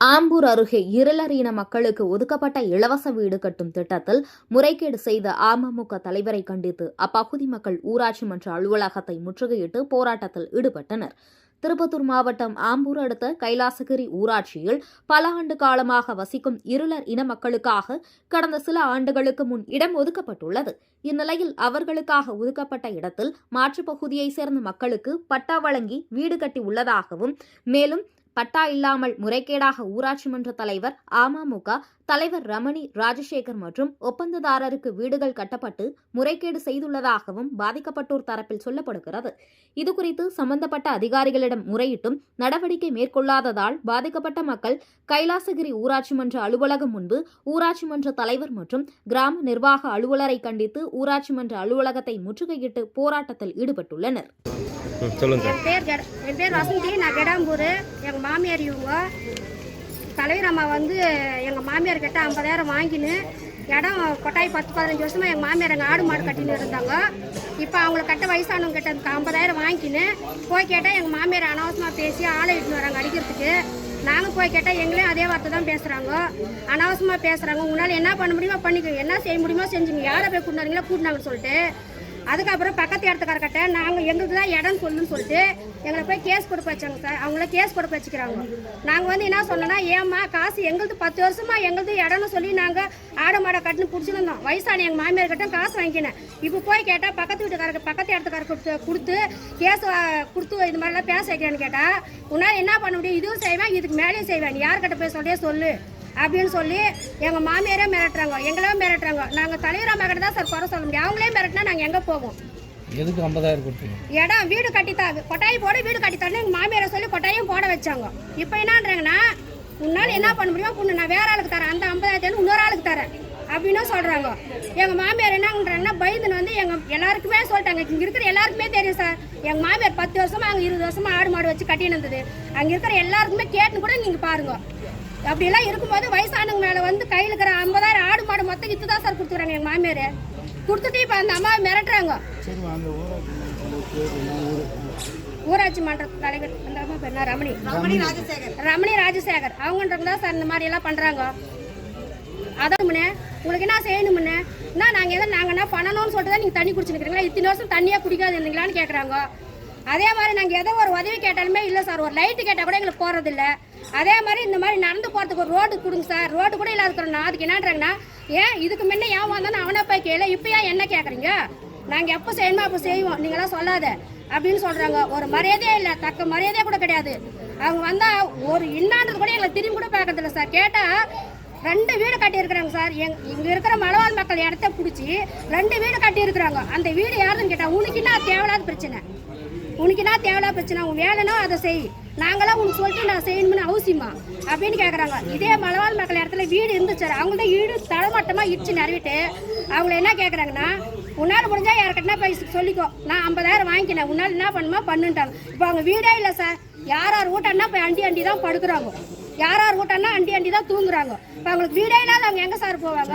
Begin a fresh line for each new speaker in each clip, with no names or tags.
ஆம்பூர் அருகே இருளர் இன மக்களுக்கு ஒதுக்கப்பட்ட இலவச வீடு கட்டும் திட்டத்தில் முறைகேடு செய்த அமமுக தலைவரை கண்டித்து அப்பகுதி மக்கள் ஊராட்சி மன்ற அலுவலகத்தை முற்றுகையிட்டு போராட்டத்தில் ஈடுபட்டனர். திருப்பத்தூர் மாவட்டம் ஆம்பூர் அடுத்த கைலாசகிரி ஊராட்சியில் பல ஆண்டு காலமாக வசிக்கும் இருளர் இன மக்களுக்காக கடந்த சில ஆண்டுகளுக்கு முன் இடம் ஒதுக்கப்பட்டுள்ளது. இந்நிலையில் அவர்களுக்காக ஒதுக்கப்பட்ட இடத்தில் மாற்றுப் பகுதியைச் சேர்ந்த மக்களுக்கு பட்டா வழங்கி வீடு கட்டி உள்ளதாகவும் மேலும் பட்டா இல்லாமல் முறைகேடாக ஊராட்சி மன்ற தலைவர் அமமுக தலைவர் ரமணி ராஜசேகர் மற்றும் ஒப்பந்ததாரருக்கு வீடுகள் கட்டப்பட்டு முறைகேடு செய்துள்ளதாகவும் பாதிக்கப்பட்டோர் தரப்பில் சொல்லப்படுகிறது. இதுகுறித்து சம்பந்தப்பட்ட அதிகாரிகளிடம் முறையிட்டும் நடவடிக்கை மேற்கொள்ளாததால் பாதிக்கப்பட்ட மக்கள் கைலாசகிரி ஊராட்சி மன்ற அலுவலகம் முன்பு ஊராட்சி மன்ற தலைவர் மற்றும் கிராம நிர்வாக அலுவலரை கண்டித்து ஊராட்சி மன்ற அலுவலகத்தை முற்றுகையிட்டு போராட்டத்தில் ஈடுபட்டுள்ளனர்.
சொல்லுங்க.
என் பேர் என் பேர் வசந்தி. நான் கெடாம்பூர். எங்கள் மாமியார் இவங்க. தலைவர் அம்மா வந்து எங்கள் மாமியார் கிட்ட ஐம்பதாயிரம் வாங்கின்னு இடம் கொட்டாய் பத்து பதினஞ்சு வருஷமாக எங்கள் மாமியார் எங்கள் ஆடு மாடு கட்டின்னு இருந்தாங்க. இப்போ அவங்கள கட்ட வயசானவங்க கிட்ட ஐம்பதாயிரம் வாங்கிக்கின்னு போய் கேட்டால் எங்கள் மாமியார் அனாவசமாக பேசி ஆளை இட்டுன்னு வராங்க அடிக்கிறதுக்கு. நாங்கள் போய் கேட்டால் எங்களையும் அதே வார்த்தை தான் பேசுகிறாங்க அனாவசமாக பேசுகிறாங்க உங்களால் என்ன பண்ண முடியுமோ பண்ணிக்கோங்க என்ன செய்ய முடியுமோ செஞ்சுங்க யாரை போய் கூட்டினாங்களோ கூட்டினாங்கன்னு சொல்லிட்டு அதுக்கப்புறம் பக்கத்து இடத்துக்காரர்கிட்ட நாங்கள் எங்களுக்கு தான் இடம் சொல்லுன்னு சொல்லிட்டு எங்களை போய் கேஸ் கொடுக்க வச்சாங்க சார் அவங்கள கேஸ் கொடுக்க வச்சுக்கிறாங்க. நாங்கள் வந்து என்ன சொன்னோன்னா ஏம்மா காசு எங்களுது பத்து வருஷமா எங்களுது இடம்னு சொல்லி நாங்கள் ஆடு மாடை கட்டுன்னு பிடிச்சிருந்தோம் வயசான எங்கள் மாமியார் கிட்ட காசு வாங்கிக்கினேன். இப்போ போய் கேட்டால் பக்கத்து வீட்டுக்காரருக்கு பக்கத்து இடத்துக்காரருக்கு கொடுத்து கொடுத்து கேஸ் கொடுத்து இது மாதிரிலாம் பேச வைக்கிறேன்னு கேட்டால் உன்னால் என்ன பண்ண முடியும்? இதுவும் செய்வேன் இதுக்கு மேலேயும் செய்வேன். யார்கிட்ட போய் சொல்லியே சொல்லு. அப்படின்னு சொல்லி எங்கள் மாமியாரே மிரட்டுறாங்க. எங்களே மிரட்டுறாங்க. நாங்கள் தலைவர் அம்மா கிட்ட தான் சார் குறை சொல்ல முடியும். அவங்களே மிரட்டினா நாங்கள் எங்கே போவோம்?
எதுக்கு ஐம்பதாயிரம் கொடுத்தீங்க?
இடம் வீடு கட்டித்தாங்க கொட்டாய் போட வீடு கட்டித்தான்னு எங்கள் மாமியாரை சொல்லி கொட்டாயும் போட வச்சாங்க. இப்போ என்னன்றாங்கன்னா உன்னால் என்ன பண்ண முடியுமோ? பொண்ணு நான் வேற ஆளுக்கு தரேன். அந்த ஐம்பதாயிரத்தி இன்னொரு ஆளுக்கு தரேன். அப்படின்னு சொல்கிறாங்க எங்கள் மாமியார் என்னன்றாங்கன்னா பயந்துன்னு வந்து எங்கள் எல்லாருக்குமே சொல்லிட்டாங்க. இங்கே இருக்கிற எல்லாருக்குமே தெரியும் சார். எங்கள் மாமியார் பத்து வருஷமா அங்கே இருபது வருஷமா ஆடு மாடு வச்சு கட்டின்னு இருந்தது. அங்கே இருக்கிற எல்லாருக்குமே கேட்டுன்னு கூட நீங்கள் பாருங்க. அப்படியெல்லாம் இருக்கும்போது வயசானவங்க மேலே வந்து கையில் இருக்கிற ஐம்பதாயிரம் ஆடு மாடு மொத்தம் வித்து தான் சார் கொடுத்துறாங்க எங்கள் மாமியார். கொடுத்துட்டு இப்போ அந்த அம்மா மிரட்டுறாங்க. ஊராட்சி மன்ற தலைவர் அந்த அம்மா பேர்? ரமணி. ரமணி ராஜசேகர். அவங்கன்றவங்க தான் சார் இந்த மாதிரி எல்லாம் பண்றாங்க. அதான் முன்னே உங்களுக்கு என்ன செய்யணும் முன்னே? என்ன நாங்கள் எதை நாங்கள் என்ன பண்ணணும்னு சொல்லிட்டு தான் நீங்கள் தண்ணி குடிச்சுருக்கீங்களா இத்தனை வருஷம் தண்ணியாக குடிக்காது இருந்தீங்களான்னு கேட்குறாங்க அதே மாதிரி நாங்கள் எதோ ஒரு உதவி கேட்டாலுமே இல்லை சார். ஒரு லைட்டு கேட்டால் கூட எங்களுக்கு போகிறதில்ல அதே மாதிரி இந்த மாதிரி நடந்து போகிறதுக்கு ஒரு ரோடு கொடுங்க சார் ரோடு கூட இல்லாத அதுக்கு என்னன்றாங்கன்னா ஏன் இதுக்கு முன்ன ஏன் வந்தானே அவனை போய் கேளு. இப்போ ஏன் என்ன கேட்குறீங்க நாங்கள் எப்போ செய்யணுமோ அப்போ செய்வோம். நீங்களாம் சொல்லாத. அப்படின்னு சொல்கிறாங்க ஒரு மரியாதையே இல்லை. தக்க மரியாதையே கூட கிடையாது. அவங்க வந்தால் ஒரு இன்னான்றது கூட எங்களை திரும்பி கூட பார்க்கறதில்ல சார் கேட்டால் ரெண்டு வீடு கட்டியிருக்கிறாங்க சார் எங் இங்கே இருக்கிற மலவாழ் மக்கள் இடத்த பிடிச்சி ரெண்டு வீடு கட்டியிருக்கிறாங்க. அந்த வீடு யாருன்னு கேட்டால் உனக்கு என்ன தேவையில்லாத பிரச்சனை? உனக்கு என்ன தேவையில்லா பிரச்சனை? உன் வேலைனா அதை செய். நாங்களாம் உனக்கு சொல்லிட்டு நான் செய்யணும்னு அவசியமா? அப்படின்னு கேட்குறாங்க இதே மலவாழ் மக்கள் இடத்துல வீடு இருந்துச்சு சார். அவங்கள்ட்ட வீடு தளமட்டமாக இடிச்சு நிறவிட்டு அவங்கள என்ன கேட்குறாங்கன்னா உன்னால் முடிஞ்சா யார்கிட்டனா போய் சொல்லிக்கோ. நான் ஐம்பதாயிரம் வாங்கிக்கினேன் உன்னால் என்ன பண்ணுமா பண்ணுன்ட்டாங்க இப்போ அவங்க வீடே இல்லை சார். யார் யார் வீட்டன்னா போய் அண்டி அண்டி தான் படுக்கிறாங்க. யார் யார் வீட்டன்னா அண்டி அண்டி தான் தூங்குறாங்க. இப்போ அவங்களுக்கு வீடே இல்லாத அவங்க எங்கே சார் போவாங்க?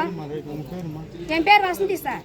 என் பேர் வசந்தி சார்.